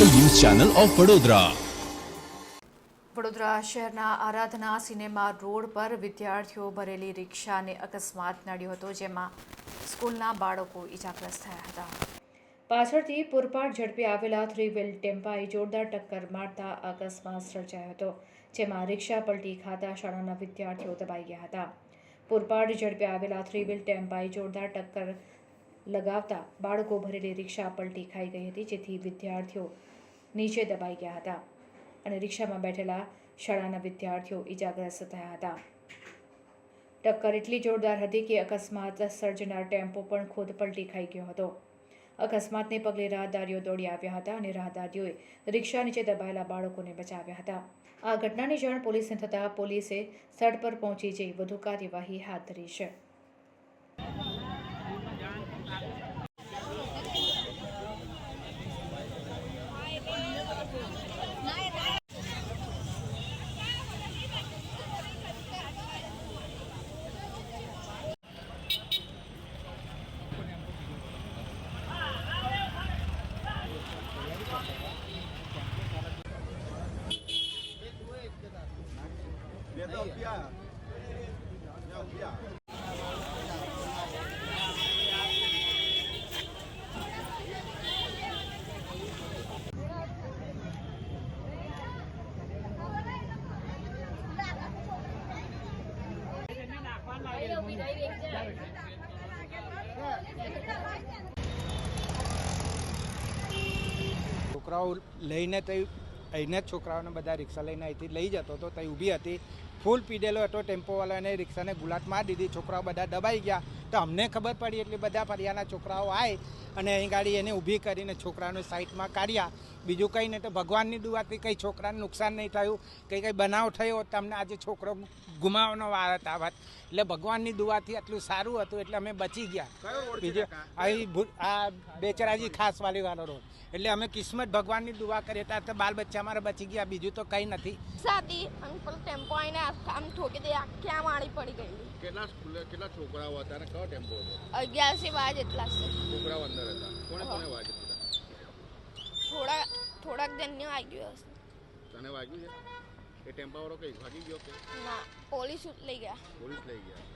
Channel of Vadodara. Vadodara શહેરના Aradhana cinema road પર વિદ્યાર્થીઓ ભરેલી રિક્ષાને અકસ્માત નડ્યો હતો, જેમાં સ્કૂલના બાળકો ઈજાગ્રસ્ત થયા હતા. પાછળથી પૂરપાટ ઝડપે આવેલા થ્રી વ્હીલ ટેમ્પાએ જોરદાર ટક્કર મારતા અકસ્માત સર્જાયો હતો, જેમાં રિક્ષા પલટી ખાતા શાળાના વિદ્યાર્થીઓ દબાઈ ગયા હતા. પૂરપાટ ઝડપે આવેલા થ્રી વ્હીલ ટેમ્પાએ જોરદાર ટક્કર લગાવતા બાળકો ભરેલી રિક્ષા પલટી ખાઈ ગઈ હતી, જેથી વિદ્યાર્થીઓ નીચે દબાઈ ગયા હતા અને રિક્ષામાં બેઠેલા શાળાના વિદ્યાર્થીઓ ઈજાગ્રસ્ત થયા હતા. ટક્કર એટલી જોરદાર હતી કે અકસ્માત સર્જનાર ટેમ્પો પણ ખુદ પલટી ખાઈ ગયો હતો. અકસ્માતને પગલે રાહદારીઓ દોડી આવ્યા હતા અને રાહદારીઓએ રિક્ષા નીચે દબાયેલા બાળકોને બચાવ્યા હતા. આ ઘટનાની જાણ પોલીસને થતાં પોલીસે સ્થળ પર પહોંચી જઈ વધુ કાર્યવાહી હાથ ધરી છે. 别到边，要边。છોકરાઓ લઈને તઈ, અહીંને જ છોકરાઓને બધા રિક્ષા લઈને અહીંથી લઈ જતો હતો તઈ ઊભી હતી. ફૂલ પીડેલો હતો ટેમ્પોવાળાને રિક્ષાને ગુલાટ મારી દીધી. છોકરાઓ બધા દબાઈ ગયા. તો અમને ખબર પડી એટલે બધા ફરિયાના છોકરાઓ આવે અને અહીં ગાડી એને ઊભી કરીને છોકરાને સાઈડમાં કાઢ્યા. બીજું કંઈ નહીં તો ભગવાનની દુઆથી કંઈ છોકરાને નુકસાન નહીં થયું. કંઈ કંઈ બનાવ થયો હોત તો અમને આજે છોકરો ગુમાવવાનો વાર હતા વાત એટલે ભગવાનની દુઆથી આટલું સારું હતું એટલે અમે બચી ગયા. બીજું અહીં આ બેચરાજી ખાસ વાલી વાળો રોડ. એટલે અમે કિસ્મત ભગવાનની દુઆ કરીએ ત્યાં તો બાલ બચ્ચા અમારે બચી ગયા. બીજું તો કંઈ નથી. સાદી ટેમ્પો આવીને આમ ઠોકી દે આખી આમ આડી પડી ગયેલી. કેટલા સ્કૂલે કેટલા છોકરાઓ હતા અને કયો ટેમ્પો હતો? અગિયારસી બાર જેટલા છે. છોકરાઓ અંદર હતા. કોને કોને વાગ્યું હતા? થોડા થોડાક જણને વાગ્યું હશે. તને વાગ્યું છે? એ ટેમ્પાવાળો કઈ ભાગી ગયો કે? ના પોલીસ લઈ ગયા. પોલીસ લઈ ગયા.